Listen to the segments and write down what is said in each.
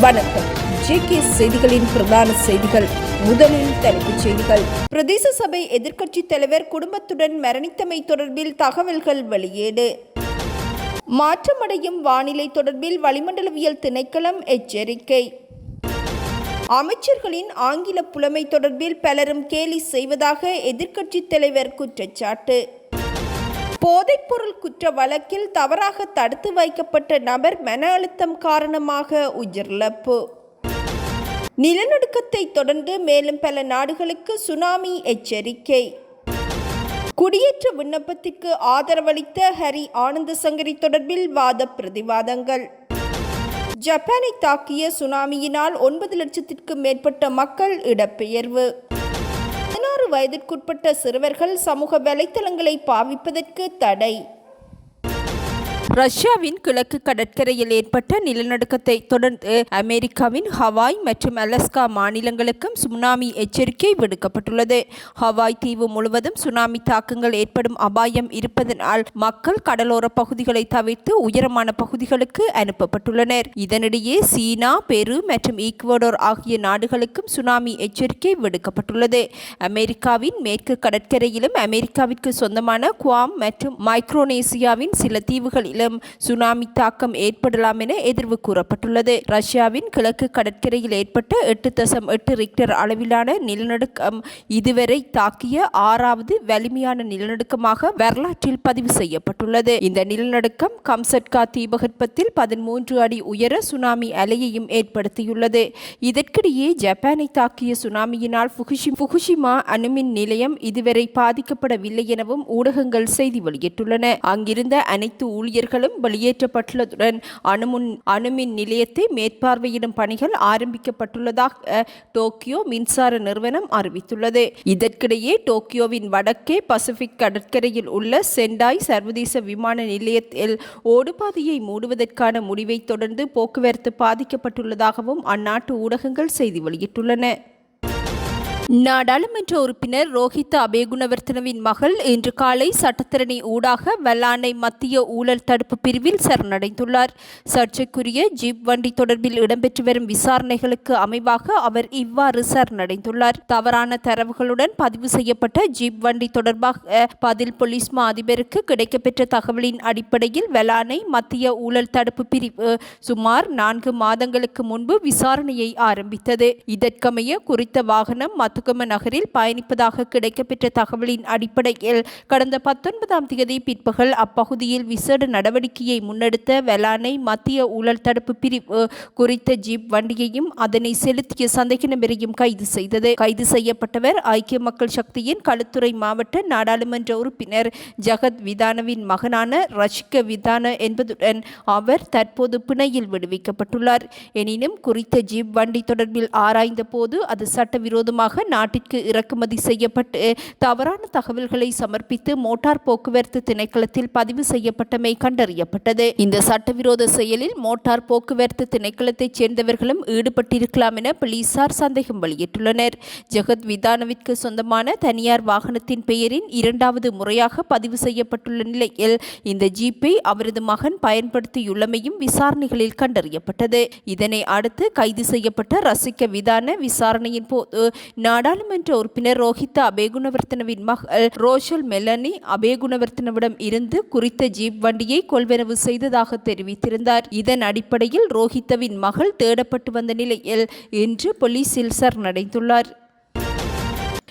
வணக்கம். ஜேகே செய்திகளின் பிரதான செய்திகள். முதலில் தலைப்புச் செய்திகள். பிரதேச சபை எதிர்க்கட்சித் தலைவர் குடும்பத்துடன் மரணித்தமை தொடர்பில் தகவல்கள் வெளியீடு. மாற்றமடையும் வானிலை தொடர்பில் வளிமண்டலவியல் திணைக்களம் எச்சரிக்கை. அமைச்சர்களின் ஆங்கில புலமை தொடர்பில் பலரும் கேலி செய்வதாக எதிர்க்கட்சித் தலைவர் குற்றச்சாட்டு. போதைப்பொருள் குற்ற வழக்கில் தவறாக தடுத்து வைக்கப்பட்ட நபர் மன அழுத்தம் காரணமாக உயிரிழப்பு. நிலநடுக்கத்தை தொடர்ந்து மேலும் பல நாடுகளுக்கு சுனாமி எச்சரிக்கை. குடியேற்ற விண்ணப்பத்திற்கு ஆதரவளித்த ஹரி ஆனந்த சங்கரி தொடர்பில் வாத பிரதிவாதங்கள். ஜப்பானை தாக்கிய சுனாமியினால் ஒன்பது லட்சத்திற்கும் மேற்பட்ட மக்கள் இடப்பெயர்வு வயதிற்குட்பட்ட சிறுவர்கள் சமூக வலைத்தளங்களை பாவிப்பதற்கு தடை. ரஷ்யாவின் கிழக்கு கடற்கரையில் ஏற்பட்ட நிலநடுக்கத்தை தொடர்ந்து அமெரிக்காவின் ஹவாய் மற்றும் அலஸ்கா மாநிலங்களுக்கும் சுனாமி எச்சரிக்கை விடுக்கப்பட்டுள்ளது. ஹவாய் தீவு முழுவதும் சுனாமி தாக்கங்கள் ஏற்படும் அபாயம் இருப்பதனால் மக்கள் கடலோர பகுதிகளை தவிர்த்து உயரமான பகுதிகளுக்கு அனுப்பப்பட்டுள்ளனர். இதனிடையே சீனா பெரு மற்றும் ஈக்குவடோர் ஆகிய நாடுகளுக்கும் சுனாமி எச்சரிக்கை விடுக்கப்பட்டுள்ளது. அமெரிக்காவின் மேற்கு கடற்கரையிலும் அமெரிக்காவிற்கு சொந்தமான குவாம் மற்றும் மைக்ரோனேசியாவின் சில தீவுகளில் தீவுகளிலும் சுனாமி தாக்கம் ஏற்படலாம் என எதிர்வு கூறப்பட்டுள்ளது. ரஷ்யாவின் கிழக்கு கடற்கரையில் ஏற்பட்ட எட்டு தசம் எட்டு ரிக்டர் அளவிலான நிலநடுக்கம் இதுவரை தாக்கிய ஆறாவது வலிமையான நிலநடுக்கமாக வரலாற்றில் பதிவு செய்யப்பட்டுள்ளது. இந்த நிலநடுக்கம் கம்சட்கா தீபகற்பத்தில் பதிமூன்று அடி உயர சுனாமி அலையையும் ஏற்படுத்தியுள்ளது. இதற்கிடையே ஜப்பானை தாக்கிய சுனாமியினால் புகுஷி புகுஷிமா அணுமின் நிலையம் இதுவரை பாதிக்கப்படவில்லை எனவும் ஊடகங்கள் செய்தி வெளியிட்டுள்ளன. அங்கிருந்த அனைத்து ஊழியர்கள் ஊழியர்களும் வெளியேற்றப்பட்டுள்ளதுடன் அணுமுன் அணுமின் நிலையத்தை மேற்பார்வையிடும் பணிகள் ஆரம்பிக்கப்பட்டுள்ளதாக டோக்கியோ மின்சார நிறுவனம் அறிவித்துள்ளது. இதற்கிடையே டோக்கியோவின் வடக்கே பசிபிக் கடற்கரையில் உள்ள செண்டாய் சர்வதேச விமான நிலையத்தில் ஓடுபாதையை மூடுவதற்கான முடிவை தொடர்ந்து போக்குவரத்து பாதிக்கப்பட்டுள்ளதாகவும் அந்நாட்டு ஊடகங்கள் செய்தி வெளியிட்டுள்ளன. நாடாளுமன்ற உறுப்பினர் ரோஹித் அபேகுணவர்த்தனவின் மகள் இன்று காலை சட்டத்திறனை ஊடாக வல்லானை மத்திய ஊழல் தடுப்பு பிரிவில் சரணடைந்துள்ளார். சர்ச்சைக்குரிய ஜீப் வண்டி தொடர்பில் இடம்பெற்று வரும் விசாரணைகளுக்கு அமைவாக அவர் இவ்வாறு சரணடைந்துள்ளார். தவறான தரவுகளுடன் பதிவு செய்யப்பட்ட ஜீப் வண்டி தொடர்பாக பதில் போலீஸ் மா அதிபருக்கு கிடைக்கப்பெற்ற தகவலின் அடிப்படையில் வெள்ளானை மத்திய ஊழல் தடுப்பு பிரிவு சுமார் நான்கு மாதங்களுக்கு முன்பு விசாரணையை ஆரம்பித்தது. இதற்கமைய குறித்த வாகனம் மத்துகம நகரில் பயணிப்பதாக கிடைக்கப்பெற்ற தகவலின் அடிப்படையில் கடந்த பத்தொன்பதாம் தேதி பிற்பகல் அப்பகுதியில் விசேட நடவடிக்கையை முன்னெடுத்த வெலானை மத்திய ஊழல் தடுப்பு பிரிவு குறித்த ஜீப் வண்டியையும் அதனை செலுத்திய சந்தேக நபரையும் கைது செய்தது. கைது செய்யப்பட்டவர் ஐக்கிய மக்கள் சக்தியின் களுத்துறை மாவட்ட நாடாளுமன்ற உறுப்பினர் ஜகத் விதானவின் மகனான ரஷிக விதான என்பதுடன் அவர் தற்போது பிணையில் விடுவிக்கப்பட்டுள்ளார். எனினும் குறித்த ஜீப் வண்டி தொடர்பில் ஆராய்ந்த போது அது சட்டவிரோதமாக நாட்டிற்கு இறக்குமதி செய்யப்பட்டு தவறான தகவல்களை சமர்ப்பித்து மோட்டார் போக்குவரத்து திணைக்களத்தில் பதிவு செய்யப்பட்டமை கண்டறியப்பட்டது. இந்த சட்டவிரோத செயலில் மோட்டார் போக்குவரத்து திணைக்களத்தைச் சேர்ந்தவர்களும் ஈடுபட்டிருக்கலாம் என போலீசார் சந்தேகம் வெளியிட்டுள்ளனர். ஜெகத் விதானவிற்கு சொந்தமான தனியார் வாகனத்தின் பெயரின் இரண்டாவது முறையாக பதிவு செய்யப்பட்டுள்ள நிலையில் இந்த ஜீப்பை அவரது மகன் பயன்படுத்தியுள்ளமையும் விசாரணைகளில் கண்டறியப்பட்டது. இதனை அடுத்து கைது செய்யப்பட்ட ரசிக்க விதான விசாரணையின் போது நாடாளுமன்ற உறுப்பினர் ரோஹிதா அபேகுணவர்த்தனவின் மகள் ரோஷல் மெலனி அபேகுணவர்த்தனவிடம் இருந்து குறித்த ஜீப் வண்டியை கொள்வனவு செய்ததாக தெரிவித்திருந்தார். இதன் அடிப்படையில் ரோஹித்தவின் மகள் தேடப்பட்டு வந்த நிலையில் இன்று போலீசில் சரணடைந்துள்ளார்.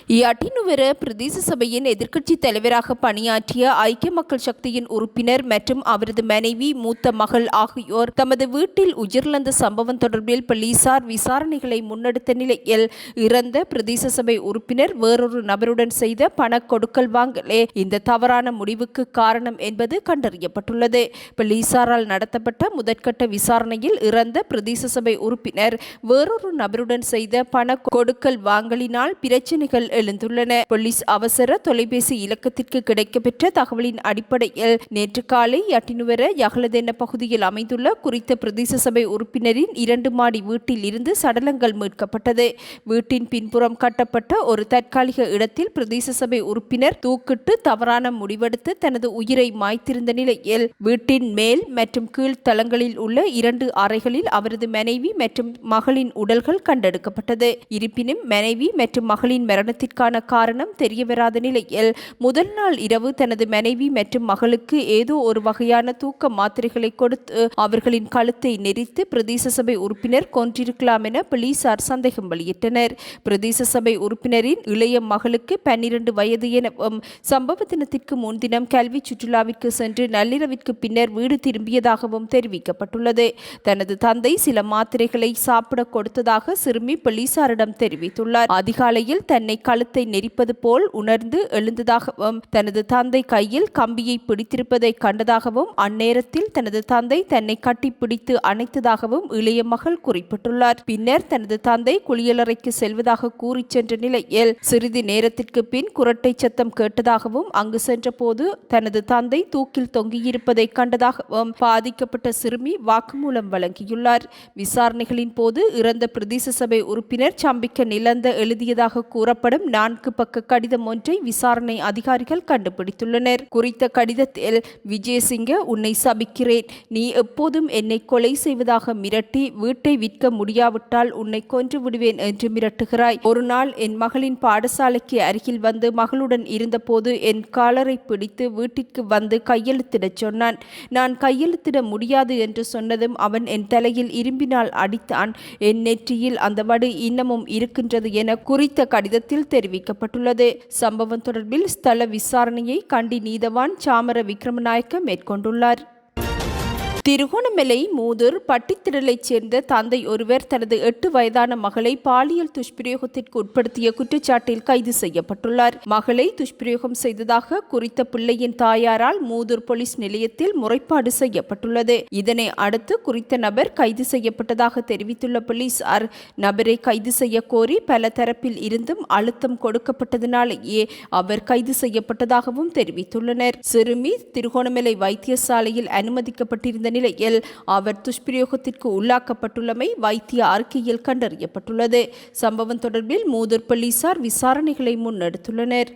யட்டினுவர பிரதேச சபையின் எதிர்க்கட்சி தலைவராக பணியாற்றிய ஐக்கிய மக்கள் சக்தியின் உறுப்பினர் மற்றும் அவரது மனைவி மூத்த மகள் ஆகியோர் தமது வீட்டில் உயிரிழந்த சம்பவம் தொடர்பில் போலீசார் விசாரணைகளை முன்னெடுத்த நிலையில் இறந்த பிரதேச சபை உறுப்பினர் வேறொரு நபருடன் செய்த பண கொடுக்கல் வாங்கலே இந்த தவறான முடிவுக்கு காரணம் என்பது கண்டறியப்பட்டுள்ளது. போலீசாரால் நடத்தப்பட்ட முதற்கட்ட விசாரணையில் இறந்த பிரதேச சபை உறுப்பினர் வேறொரு நபருடன் செய்த பண கொடுக்கல் வாங்கலினால் பிரச்சினைகள் எழுந்துள்ளன. போலீஸ் அவசர தொலைபேசி இலக்கத்திற்கு கிடைக்கப்பெற்ற தகவலின் அடிப்படையில் நேற்று காலை யட்டினுவர யகலதென பகுதியில் அமைந்துள்ள குறித்த பிரதேச சபை உறுப்பினரின் இரண்டு மாடி வீட்டில் இருந்து சடலங்கள் மீட்கப்பட்டது. வீட்டின் பின்புறம் கட்டப்பட்ட ஒரு தற்காலிக இடத்தில் பிரதேச சபை உறுப்பினர் தூக்கிட்டு தவறான முடிவெடுத்து தனது உயிரை மாய்த்திருந்த நிலையில் வீட்டின் மேல் மற்றும் கீழ் தளங்களில் உள்ள இரண்டு அறைகளில் அவரது மனைவி மற்றும் மகளின் உடல்கள் கண்டெடுக்கப்பட்டது. இருப்பினும் மனைவி மற்றும் மகளின் விபத்திற்கான காரணம் தெரியவராத நிலையில் முதல் நாள் இரவு தனது மனைவி மற்றும் மகளுக்கு ஏதோ ஒரு வகையான தூக்க மாத்திரைகளை கொடுத்து அவர்களின் கழுத்தை நெரித்து பிரதேச சபை உறுப்பினர் கொன்றிருக்கலாம் என போலீசார் சந்தேகம் வெளியிட்டனர். பிரதேச சபை உறுப்பினரின் இளைய மகளுக்கு பன்னிரண்டு வயது எனவும் சம்பவ தினத்திற்கு முன்தினம் கல்வி சுற்றுலாவிற்கு சென்று நள்ளிரவிற்கு பின்னர் வீடு திரும்பியதாகவும் தெரிவிக்கப்பட்டுள்ளது. தனது தந்தை சில மாத்திரைகளை சாப்பிட கொடுத்ததாக சிறுமி போலீசாரிடம் தெரிவித்துள்ளார். அதிகாலையில் தன்னை கழுத்தை நெரிப்பது போல் உணர்ந்து எழுந்ததாகவும் தனது தந்தை கையில் கம்பியை பிடித்திருப்பதை கண்டதாகவும் அந்நேரத்தில் தனது தந்தை தன்னை கட்டிப்பிடித்து அணைத்ததாகவும் இளைய மகள் குறிப்பிட்டுள்ளார். பின்னர் தனது தந்தை குளியலறைக்கு செல்வதாக கூறிச் சென்ற நிலையில் சிறிது நேரத்திற்கு பின் குரட்டை சத்தம் கேட்டதாகவும் அங்கு சென்றபோது தனது தந்தை தூக்கில் தொங்கியிருப்பதை கண்டதாகவும் பாதிக்கப்பட்ட சிறுமி வாக்குமூலம் வழங்கியுள்ளார். விசாரணைகளின் போது இறந்த பிரதேச சபை உறுப்பினர் சம்பிக்க நிலந்த எழுதியதாக கூறப்படும் நான்கு பக்க கடிதம் ஒன்றை விசாரணை அதிகாரிகள் கண்டுபிடித்துள்ளனர். குறித்த கடிதத்தில் விஜயசிங்க உன்னை சபிக்கிறேன். நீ எப்போதும் என்னை கொலை செய்வதாக மிரட்டி வீட்டை விற்க முடியாவிட்டால் உன்னை கொன்று விடுவேன் என்று மிரட்டுகிறாய். ஒரு நாள் என் மகளின் பாடசாலைக்கு அருகில் வந்து மகளுடன் இருந்தபோது என் காலரை பிடித்து வீட்டிற்கு வந்து கையெழுத்திடச் சொன்னான். நான் கையெழுத்திட முடியாது என்று சொன்னதும் அவன் என் தலையில் இரும்பினால் அடித்தான். என் நெற்றியில் அந்த வடு இன்னமும் இருக்கின்றது என குறித்த கடிதத்தில் தெரிவிக்கப்பட்டுள்ளது. சம்பவம் தொடர்பில் ஸ்தல விசாரணையை கண்டி நீதவான் சாமர விக்ரமநாயக்க மேற்கொண்டுள்ளார். திருகோணமலை மூதூர் பட்டித்திடலைச் சேர்ந்த தந்தை ஒருவர் தனது எட்டு வயதான மகளை பாலியல் துஷ்பிரயோகத்திற்கு உட்படுத்திய குற்றச்சாட்டில் கைது செய்யப்பட்டுள்ளார். மகளை துஷ்பிரயோகம் செய்ததாக குறித்த பிள்ளையின் தாயாரால் மூதூர் போலீஸ் நிலையத்தில் முறைப்பாடு செய்யப்பட்டுள்ளது. இதனை அடுத்து குறித்த நபர் கைது செய்யப்பட்டதாக தெரிவித்துள்ள போலீசார் நபரை கைது செய்ய கோரி பல தரப்பில் இருந்தும் அழுத்தம் கொடுக்கப்பட்டதனாலேயே அவர் கைது செய்யப்பட்டதாகவும் தெரிவித்துள்ளனர். சிறுமி திருகோணமலை வைத்தியசாலையில் அனுமதிக்கப்பட்டிருந்த நிலையில் அவர் துஷ்பிரயோகத்திற்கு உள்ளாக்கப்பட்டுள்ளமை வைத்திய அறிக்கையில் கண்டறியப்பட்டுள்ளது. சம்பவம் தொடர்பில் மூதூர் போலீசார் விசாரணைகளை முன்னெடுத்துள்ளனர்.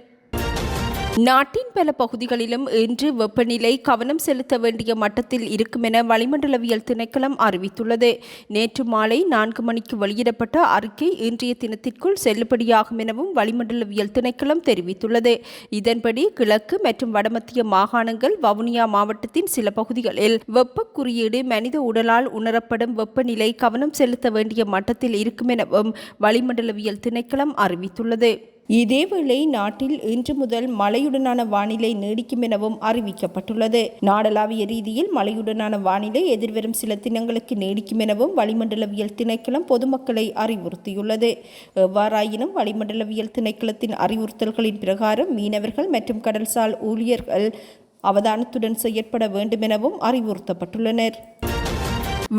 நாட்டின் பல பகுதிகளிலும் இன்று வெப்பநிலை கவனம் செலுத்த வேண்டிய மட்டத்தில் இருக்கும் என வளிமண்டலவியல் திணைக்களம் அறிவித்துள்ளது. நேற்று மாலை நான்கு மணிக்கு வெளியிடப்பட்ட அறிக்கை இன்றைய தினத்திற்குள் செல்லுபடியாகும் எனவும் வளிமண்டலவியல் திணைக்களம் தெரிவித்துள்ளது. இதன்படி கிழக்கு மற்றும் வடமத்திய மாகாணங்கள் வவுனியா மாவட்டத்தின் சில பகுதிகளில் வெப்ப குறியீடு மனித உடலால் உணரப்படும் வெப்பநிலை கவனம் செலுத்த வேண்டிய மட்டத்தில் இருக்கும் எனவும் வளிமண்டலவியல் திணைக்களம் அறிவித்துள்ளது. இதேவேளை நாட்டில் இன்று முதல் மழையுடனான வானிலை நீடிக்கும் எனவும் அறிவிக்கப்பட்டுள்ளது. நாடளாவிய ரீதியில் மழையுடனான வானிலை எதிர்வரும் சில தினங்களுக்கு நீடிக்கும் எனவும் வளிமண்டலவியல் திணைக்களம் பொதுமக்களை அறிவுறுத்தியுள்ளது. எவ்வாறாயினும் வளிமண்டலவியல் திணைக்களத்தின் அறிவுறுத்தல்களின் பிரகாரம் மீனவர்கள் மற்றும் கடல்சால் ஊழியர்கள் அவதானத்துடன் செயற்பட வேண்டும் எனவும் அறிவுறுத்தப்பட்டுள்ளனர்.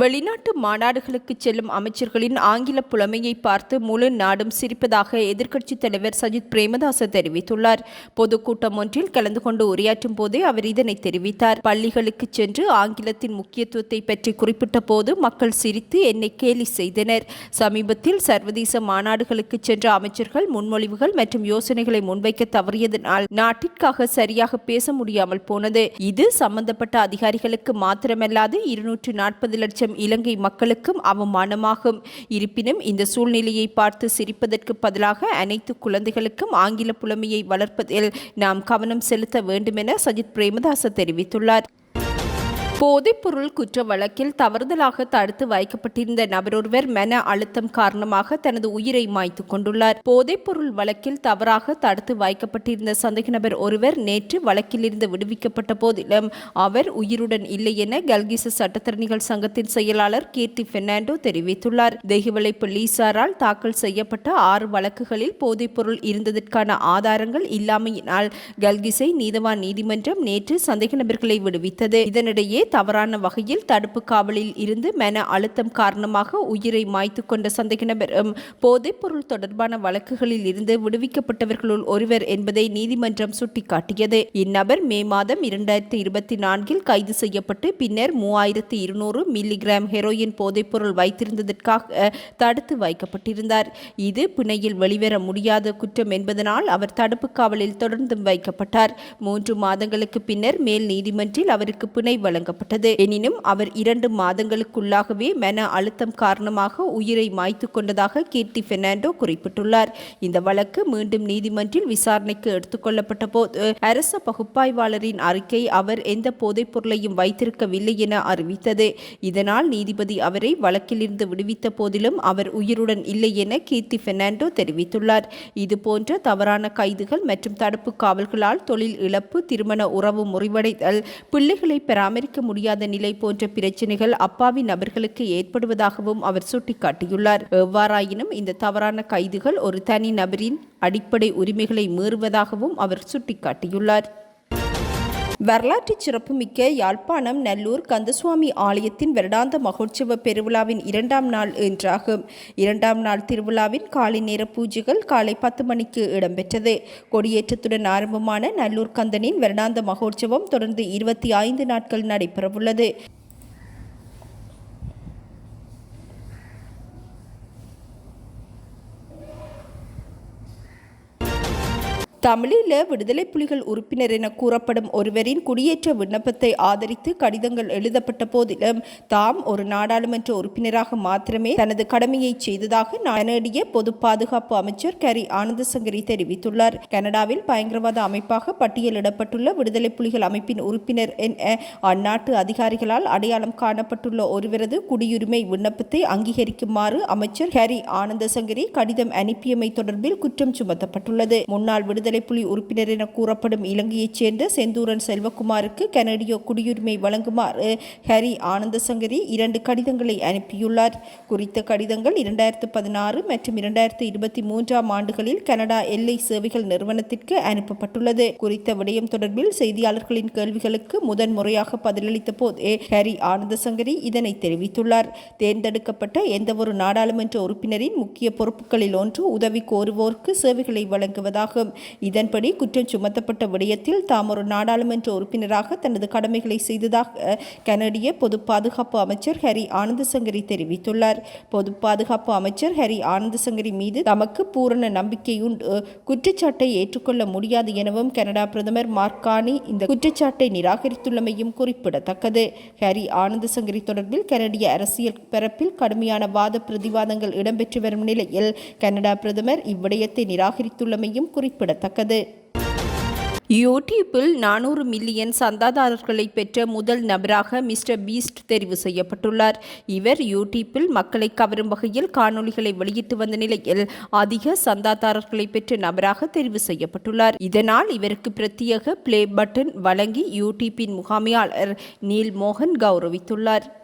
வெளிநாட்டு மாநாடுகளுக்கு செல்லும் அமைச்சர்களின் ஆங்கில புலமையை பார்த்து முழு நாடும் சிரிப்பதாக எதிர்க்கட்சித் தலைவர் சஜித் பிரேமதாச தெரிவித்துள்ளார். பொதுக்கூட்டம் ஒன்றில் கலந்து கொண்டு உரையாற்றும் போதே அவர் இதனை தெரிவித்தார். பள்ளிகளுக்கு சென்று ஆங்கிலத்தின் முக்கியத்துவத்தை பற்றி குறிப்பிட்ட போது மக்கள் சிரித்து என்னை கேலி செய்தனர். சமீபத்தில் சர்வதேச மாநாடுகளுக்கு சென்ற அமைச்சர்கள் முன்மொழிவுகள் மற்றும் யோசனைகளை முன்வைக்க தவறியதனால் நாட்டிற்காக சரியாக பேச முடியாமல் போனது. இது சம்பந்தப்பட்ட அதிகாரிகளுக்கு மாத்திரமல்லாது இருநூற்று நாற்பது லட்சம் லட்சம் இலங்கை மக்களுக்கும் அவமானமாகும். இருப்பினும் இந்த சூழ்நிலையை பார்த்து சிரிப்பதற்கு பதிலாக அனைத்து குழந்தைகளுக்கும் ஆங்கில புலமையை வளர்ப்பதில் நாம் கவனம் செலுத்த வேண்டுமென சஜித் பிரேமதாச தெரிவித்துள்ளார். போதைப்பொருள் குற்ற வழக்கில் தவறுதலாக தடுத்து வைக்கப்பட்டிருந்த நபரொருவர் மன அழுத்தம் காரணமாக தனது உயிரை மாய்த்து கொண்டுள்ளார். போதைப்பொருள் வழக்கில் தவறாக தடுத்து வைக்கப்பட்டிருந்த சந்தேக நபர் ஒருவர் நேற்று வழக்கிலிருந்து விடுவிக்கப்பட்ட போதிலும் அவர் உயிருடன் இல்லை என கல்கிச சட்டத்தரணிகள் சங்கத்தின் செயலாளர் கீர்த்தி பெர்னாண்டோ தெரிவித்துள்ளார். தெஹிவலை போலீசாரால் தாக்கல் செய்யப்பட்ட ஆறு வழக்குகளில் போதைப்பொருள் இருந்ததற்கான ஆதாரங்கள் இல்லாமையினால் கல்கிசை நீதவான் நீதிமன்றம் நேற்று சந்தேக நபர்களை விடுவித்தது. இதனிடையே தவறான வகையில் தடுப்பு காவலில் இருந்து மன அழுத்தம் காரணமாக உயிரை மாய்த்து கொண்ட சந்தேக நபர் ம், போதைப்பொருள் தொடர்பான வழக்குகளில் இருந்து விடுவிக்கப்பட்டவர்களுள் ஒருவர் என்பதை நீதிமன்றம் சுட்டிக்காட்டியது. இந்நபர் மே மாதம் இரண்டாயிரத்தி இருபத்தி நான்கில் கைது செய்யப்பட்டு பின்னர் மூவாயிரத்தி இருநூறு மில்லிகிராம் ஹெரோயின் போதைப்பொருள் வைத்திருந்ததற்காக தடுத்து வைக்கப்பட்டிருந்தார். இது பிணையில் வெளிவர முடியாத குற்றம் என்பதனால் அவர் தடுப்பு காவலில் தொடர்ந்தும் வைக்கப்பட்டார். மூன்று மாதங்களுக்கு பின்னர் மேல் நீதிமன்றில் அவருக்கு பிணை வழங்கப்பட்டது. எனினும் அவர் இரண்டு மாதங்களுக்குள்ளாகவே மன அழுத்தம் காரணமாக உயிரை மாய்த்து கொண்டதாக கீர்த்தி பெர்னாண்டோ குறிப்பிட்டுள்ளார். இந்த வழக்கு மீண்டும் நீதிமன்றில் விசாரணைக்கு எடுத்துக்கொள்ளப்பட்ட போது அரச பகுப்பாய்வாளரின் அறிக்கை அவர் எந்த போதைப் பொருளையும் வைத்திருக்கவில்லை என அறிவித்தது. இதனால் நீதிபதி அவரை வழக்கிலிருந்து விடுவித்த போதிலும் அவர் உயிருடன் இல்லை என கீர்த்தி பெர்னாண்டோ தெரிவித்துள்ளார். இதுபோன்ற தவறான கைதுகள் மற்றும் தடுப்பு காவல்களால் தொழில் இழப்பு திருமண உறவு முறிவடைதல் பிள்ளைகளை பராமரிக்க முடியாத நிலை போன்ற பிரச்சினைகள் அப்பாவி நபர்களுக்கு ஏற்படுவதாகவும் அவர் சுட்டிக்காட்டியுள்ளார். எவ்வாறாயினும் இந்த தவறான கைதுகள் ஒரு தனி நபரின் அடிப்படை உரிமைகளை மீறுவதாகவும் அவர் சுட்டிக்காட்டியுள்ளார். வரலாற்று சிறப்புமிக்க யாழ்ப்பாணம் நல்லூர் கந்தசுவாமி ஆலயத்தின் வருடாந்த மகோற்சவ பெருவிழாவின் இரண்டாம் நாள் என்றாகும் இரண்டாம் நாள் திருவிழாவின் காலை நேர பூஜைகள் காலை பத்து மணிக்கு இடம்பெற்றது. கொடியேற்றத்துடன் ஆரம்பமான நல்லூர் கந்தனின் வருடாந்த மகோற்சவம் தொடர்ந்து இருபத்தி ஐந்து நாட்கள் நடைபெறவுள்ளது. தமிழீழ விடுதலை புலிகள் உறுப்பினர் என கூறப்படும் ஒருவரின் குடியேற்ற விண்ணப்பத்தை ஆதரித்து கடிதங்கள் எழுதப்பட்ட போதிலும் தாம் ஒரு நாடாளுமன்ற உறுப்பினராக மாத்திரமே தனது கடமையை செய்ததாக கனடிய பொது பாதுகாப்பு அமைச்சர் கரி ஆனந்தசங்கரி தெரிவித்துள்ளார். கனடாவில் பயங்கரவாத அமைப்பாக பட்டியலிடப்பட்டுள்ள விடுதலை புலிகள் அமைப்பின் உறுப்பினர் என. அந்நாட்டு அதிகாரிகளால் அடையாளம் காணப்பட்டுள்ள ஒருவரது குடியுரிமை விண்ணப்பத்தை அங்கீகரிக்குமாறு அமைச்சர் ஹரி ஆனந்தசங்கரி கடிதம் அனுப்பியமை தொடர்பில் குற்றம் சுமத்தப்பட்டுள்ளது. முன்னாள் விடுதலை புலி உறுப்பினர் என கூறப்படும் இலங்கையைச் சேர்ந்த செந்தூரன் செல்வகுமாருக்கு கனடிய குடியுரிமை வழங்குமாறு ஹரி ஆனந்தசங்கரி இரண்டு கடிதங்களை அனுப்பியுள்ளார். குறித்த கடிதங்கள் இரண்டாயிரத்து பதினாறு மற்றும் இரண்டாயிரத்து இருபத்தி மூன்றாம் ஆண்டுகளில் கனடா எல்லை சேவைகள் நிறுவனத்திற்கு அனுப்பப்பட்டுள்ளது. குறித்த விடயம் தொடர்பில் செய்தியாளர்களின் கேள்விகளுக்கு முதன் முறையாக பதிலளித்த போதே ஹரி ஆனந்தசங்கரி இதனை தெரிவித்துள்ளார். தேர்ந்தெடுக்கப்பட்ட எந்தவொரு நாடாளுமன்ற உறுப்பினரின் முக்கிய பொறுப்புகளில் ஒன்று உதவி கோருவோருக்கு சேவைகளை வழங்குவதாகும். இதன்படி குற்றம் சுமத்தப்பட்ட விடயத்தில் தாம் ஒரு நாடாளுமன்ற உறுப்பினராக தனது கடமைகளை செய்ததாக கனடிய பொது பாதுகாப்பு அமைச்சர் ஹரி ஆனந்தசங்கரி தெரிவித்துள்ளார். பொது பாதுகாப்பு அமைச்சர் ஹரி ஆனந்தசங்கரி மீது தமக்கு பூரண நம்பிக்கையுண்டு. குற்றச்சாட்டை ஏற்றுக்கொள்ள முடியாது எனவும் கனடா பிரதமர் மார்கானி இந்த குற்றச்சாட்டை நிராகரித்துள்ளமையும் குறிப்பிடத்தக்கது. ஹரி ஆனந்தசங்கரி தொடர்பில் கனடிய அரசியல் பரப்பில் கடுமையான வாத பிரதிவாதங்கள் இடம்பெற்று வரும் நிலையில் கனடா பிரதமர் இவ்விடயத்தை நிராகரித்துள்ளமையும் குறிப்பிடத்தக்கது. யூடியூப்பில் நானூறு மில்லியன் சந்தாதாரர்களை பெற்ற முதல் நபராக மிஸ்டர் பீஸ்ட் தெரிவு செய்யப்பட்டுள்ளார். இவர் யூடியூப்பில் மக்களை கவரும் வகையில் காணொளிகளை வெளியிட்டு வந்த நிலையில் அதிக சந்தாதாரர்களை பெற்ற நபராக தெரிவு செய்யப்பட்டுள்ளார். இதனால் இவருக்கு பிரத்யேக பிளே பட்டன் வழங்கி யூடியூப்பின் முகாமையாளர் நீல் மோகன் கௌரவித்துள்ளார்.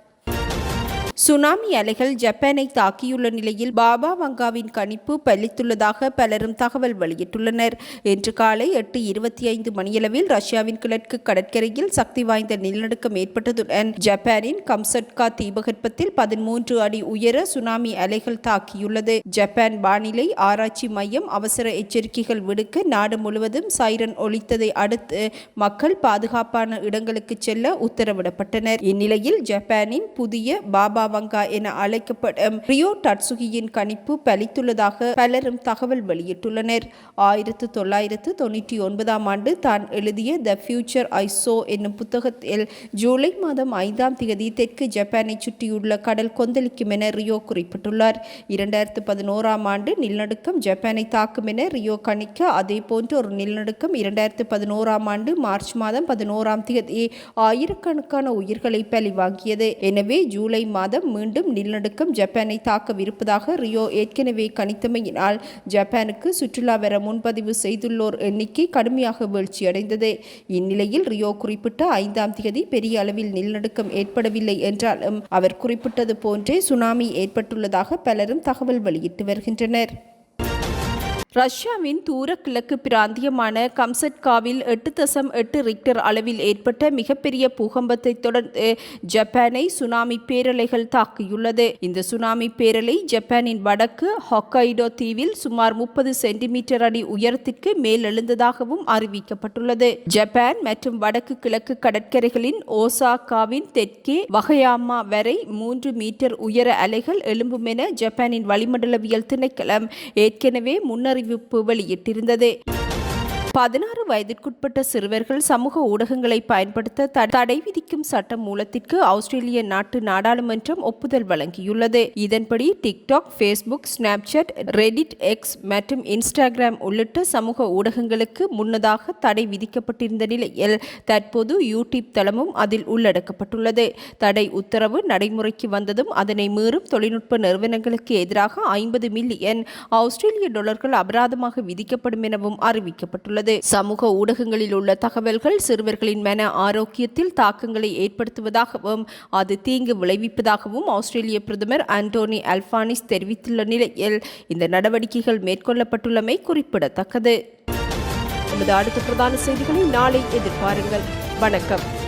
சுனாமி அலைகள் ஜப்பானை தாக்கியுள்ள நிலையில் பாபா வங்காவின் கணிப்பு பலித்துள்ளதாக பலரும் தகவல் வெளியிட்டுள்ளனர். இன்று காலை எட்டு இருபத்தி ஐந்து மணியளவில் ரஷ்யாவின் கிழக்கு கடற்கரையில் சக்தி வாய்ந்த நிலநடுக்கம் ஏற்பட்டதுடன் ஜப்பானின் கம்சட்கா தீபகற்பத்தில் பதிமூன்று அடி உயர சுனாமி அலைகள் தாக்கியுள்ளது. ஜப்பான் வானிலை ஆராய்ச்சி மையம் அவசர எச்சரிக்கைகள் விடுக்க நாடு முழுவதும் சைரன் ஒழித்ததை அடுத்து மக்கள் பாதுகாப்பான இடங்களுக்கு செல்ல உத்தரவிடப்பட்டனர். இந்நிலையில் ஜப்பானின் புதிய பாபா வங்கா என அழைக்கப்படும் ரியோ டட்சுகியின் கணிப்பு பலித்துள்ளதாக பலரும் தகவல் வெளியிட்டுள்ளனர். ஆயிரத்து தொள்ளாயிரத்து தொண்ணூற்றி ஒன்பதாம் ஆண்டு தான் எழுதிய த ஃபியூச்சர் ஐ சோ என்னும் புத்தகத்தில் ஜூலை மாதம் ஐந்தாம் தேதி தெற்கு ஜப்பானை சுற்றியுள்ள கடல் கொந்தளிக்கும் என ரியோ குறிப்பிட்டுள்ளார். இரண்டாயிரத்து பதினோராம் ஆண்டு நிலநடுக்கம் ஜப்பானை தாக்கும் என ரியோ கணிக்க அதே போன்ற ஒரு நிலநடுக்கம் இரண்டாயிரத்து பதினோராம் ஆண்டு மார்ச் மாதம் பதினோராம் தேதி ஆயிரக்கணக்கான உயிர்களை பலிவாங்கியது. எனவே ஜூலை மாதம் மீண்டும் நிலநடுக்கம் ஜப்பானை தாக்கவிருப்பதாக ரியோ ஏற்கனவே கணித்தமையினால் ஜப்பானுக்கு சுற்றுலா வர முன்பதிவு செய்துள்ளோர் எண்ணிக்கை கடுமையாக வீழ்ச்சியடைந்தது. இந்நிலையில் ரியோ குறிப்பிட்ட ஐந்தாம் தேதி பெரிய அளவில் நிலநடுக்கம் ஏற்படவில்லை என்றாலும் அவர் குறிப்பிட்டது போன்றே சுனாமி ஏற்பட்டுள்ளதாக பலரும் தகவல் வெளியிட்டு வருகின்றனர். ரஷ்யாவின் தூர கிழக்கு பிராந்தியமான கம்சட்காவில் எட்டு தசம் எட்டு ரிக்டர் அளவில் ஏற்பட்ட மிகப்பெரிய பூகம்பத்தை தொடர்ந்து ஜப்பானை சுனாமி பேரலைகள் தாக்கியுள்ளது. இந்த சுனாமி பேரலை ஜப்பானின் வடக்கு ஹொக்கைடோ தீவில் சுமார் முப்பது சென்டிமீட்டர் அடி உயரத்திற்கு மேலெழுந்ததாகவும் அறிவிக்கப்பட்டுள்ளது. ஜப்பான் மற்றும் வடக்கு கிழக்கு கடற்கரைகளின் ஓசாகாவின் தெற்கே வகையாமா வரை மூன்று மீட்டர் உயர அலைகள் எழும்பும் என ஜப்பானின் வளிமண்டலவியல் திணைக்களம் ஏற்கனவே முன்னர் அறிவிப்பு வெளியிட்டிருந்தது. பதினாறு வயதிற்குட்பட்ட சிறுவர்கள் சமூக ஊடகங்களை பயன்படுத்த த- தடை விதிக்கும் சட்ட மூலத்திற்கு ஆஸ்திரேலிய நாட்டு நாடாளுமன்றம் ஒப்புதல் வழங்கியுள்ளது. இதன்படி TikTok Facebook Snapchat Reddit X மற்றும் இன்ஸ்டாகிராம் உள்ளிட்ட சமூக ஊடகங்களுக்கு முன்னதாக தடை விதிக்கப்பட்டிருந்த நிலையில் தற்போது யூடியூப் தளமும் அதில் உள்ளடக்கப்பட்டுள்ளது. தடை உத்தரவு நடைமுறைக்கு வந்ததும் அதனை மீறும் தொழில்நுட்ப நிறுவனங்களுக்கு எதிராக ஐம்பது மில்லியன் ஆஸ்திரேலிய டாலர்கள் அபராதமாக விதிக்கப்படும் எனவும் அறிவிக்கப்பட்டுள்ளது. சமூக ஊடகங்களில் உள்ள தகவல்கள் சிறுவர்களின் மன ஆரோக்கியத்தில் தாக்கங்களை ஏற்படுத்துவதாகவும் அது தீங்கு விளைவிப்பதாகவும் ஆஸ்திரேலிய பிரதமர் ஆண்டோனி அல்பானிஸ் தெரிவித்துள்ள நிலையில் இந்த நடவடிக்கைகள் மேற்கொள்ளப்பட்டுள்ளமை குறிப்பிடத்தக்கது. நமது அடுத்த பிரதான செய்திகளை நாளை எதிர்பாருங்கள். வணக்கம்.